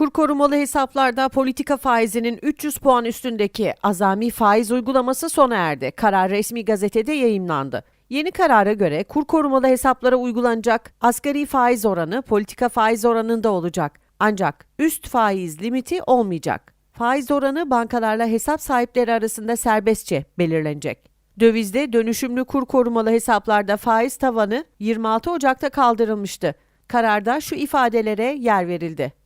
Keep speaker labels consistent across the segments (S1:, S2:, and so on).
S1: Kur korumalı hesaplarda politika faizinin 300 puan üstündeki azami faiz uygulaması sona erdi. Karar resmi gazetede yayımlandı. Yeni karara göre kur korumalı hesaplara uygulanacak asgari faiz oranı politika faiz oranında olacak. Ancak üst faiz limiti olmayacak. Faiz oranı bankalarla hesap sahipleri arasında serbestçe belirlenecek. Dövizde dönüşümlü kur korumalı hesaplarda faiz tavanı 26 Ocak'ta kaldırılmıştı. Kararda şu ifadelere yer verildi.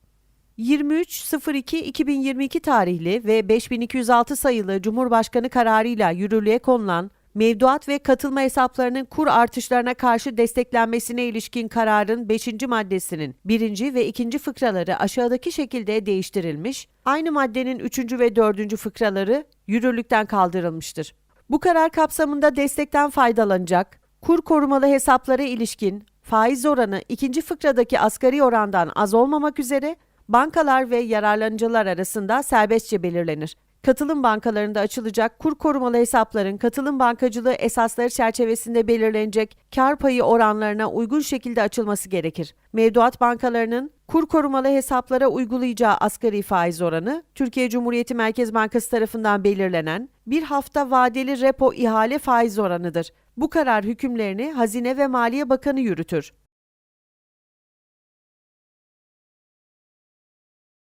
S1: 23.02.2022 tarihli ve 5206 sayılı Cumhurbaşkanı kararıyla yürürlüğe konulan mevduat ve katılma hesaplarının kur artışlarına karşı desteklenmesine ilişkin kararın 5. maddesinin 1. ve 2. fıkraları aşağıdaki şekilde değiştirilmiş, aynı maddenin 3. ve 4. fıkraları yürürlükten kaldırılmıştır. Bu karar kapsamında destekten faydalanacak, kur korumalı hesaplara ilişkin faiz oranı ikinci fıkradaki asgari orandan az olmamak üzere bankalar ve yararlanıcılar arasında serbestçe belirlenir. Katılım bankalarında açılacak kur korumalı hesapların katılım bankacılığı esasları çerçevesinde belirlenecek kar payı oranlarına uygun şekilde açılması gerekir. Mevduat bankalarının kur korumalı hesaplara uygulayacağı asgari faiz oranı, Türkiye Cumhuriyeti Merkez Bankası tarafından belirlenen bir hafta vadeli repo ihale faiz oranıdır. Bu karar hükümlerini Hazine ve Maliye Bakanı yürütür.